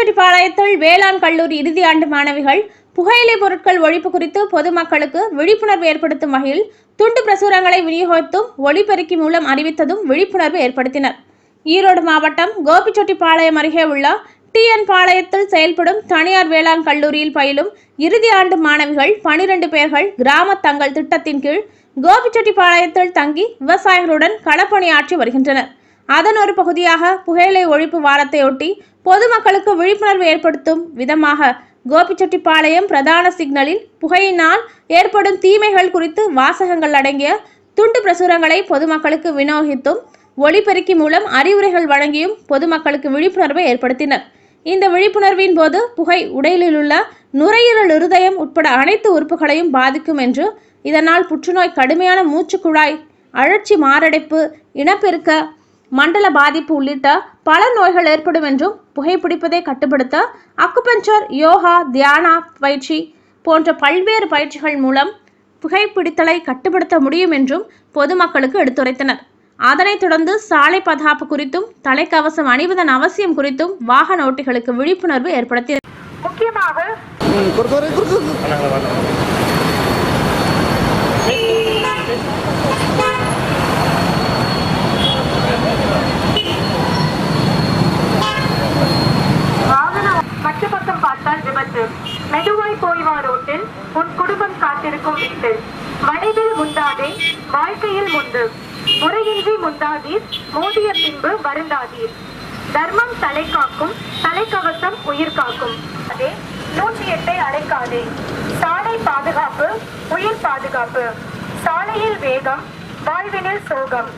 கோபிச்செட்டிப்பாளையத்தில் வேளாண் கல்லூரி இறுதி ஆண்டு மாணவிகள் புகையிலை பொருட்கள் ஒழிப்பு குறித்து பொதுமக்களுக்கு விழிப்புணர்வு ஏற்படுத்தும் வகையில் துண்டு பிரசுரங்களை விநியோகித்தும் ஒளிபெருக்கி மூலம் அறிவித்ததும் விழிப்புணர்வு ஏற்படுத்தினர். ஈரோடு மாவட்டம் கோபிச்செட்டிப்பாளையம் அருகே உள்ள டிஎன் பாளையத்தில் செயல்படும் தனியார் வேளாண் கல்லூரியில் பயிலும் இறுதி ஆண்டு மாணவிகள் பனிரெண்டு பேர்கள் கிராம தங்கள் திட்டத்தின் கீழ் கோபிச்செட்டிப்பாளையத்தில் தங்கி விவசாயிகளுடன் களப்பணியாற்றி வருகின்றனர். அதன் ஒரு பகுதியாக புகையிலை ஒழிப்பு வாரத்தையொட்டி பொதுமக்களுக்கு விழிப்புணர்வு ஏற்படுத்தும் விதமாக கோபிச்செட்டிப்பாளையம் பிரதான சிக்னலில் புகையினால் ஏற்படும் தீமைகள் குறித்து வாசகங்கள் அடங்கிய துண்டு பிரசுரங்களை பொதுமக்களுக்கு விநியோகித்தும் ஒளிபெருக்கி மூலம் அறிவுரைகள் வழங்கியும் பொதுமக்களுக்கு விழிப்புணர்வை ஏற்படுத்தினர். இந்த விழிப்புணர்வின் போது புகை உடலிலுள்ள நுரையீரல் இருதயம் உட்பட அனைத்து உறுப்புகளையும் பாதிக்கும் என்று இதனால் புற்றுநோய் கடுமையான மூச்சுக்குழாய் அழற்சி மாரடைப்பு இனப்பெருக்க மண்டல பாதிப்பு உள்ளிட்ட பல நோய்கள் ஏற்படும் என்றும் புகைப்பிடிப்பதை கட்டுப்படுத்த அக்குபஞ்சர் யோகா தியானா பயிற்சி போன்ற பல்வேறு பயிற்சிகள் மூலம் புகைப்பிடித்தலை கட்டுப்படுத்த முடியும் என்றும் பொதுமக்களுக்கு எடுத்துரைத்தனர். அதனைத் தொடர்ந்து சாலை பாதுகாப்பு குறித்தும் தலைக்கவசம் அணிவதன் அவசியம் குறித்தும் வாகன ஓட்டிகளுக்கு விழிப்புணர்வு ஏற்படுத்தினர் முக்கியமாக பார்த்தால் மெதுவாய் போய்வா ரோட்டில் உன் குடும்பம் காத்திருக்கும் வீட்டில். வளைவில் முந்தாதே வாழ்க்கையில் முந்து. முறையின்றி முந்தாதீர் மோதிய பின்பு வருந்தாதீர். தர்மம் தலை காக்கும் தலைக்கவசம் உயிர் காக்கும். அதே நூற்றி எட்டை அடைக்காதே. சாலை பாதுகாப்பு உயிர் பாதுகாப்பு. சாலையில் வேகம் வாழ்வினில் சோகம்.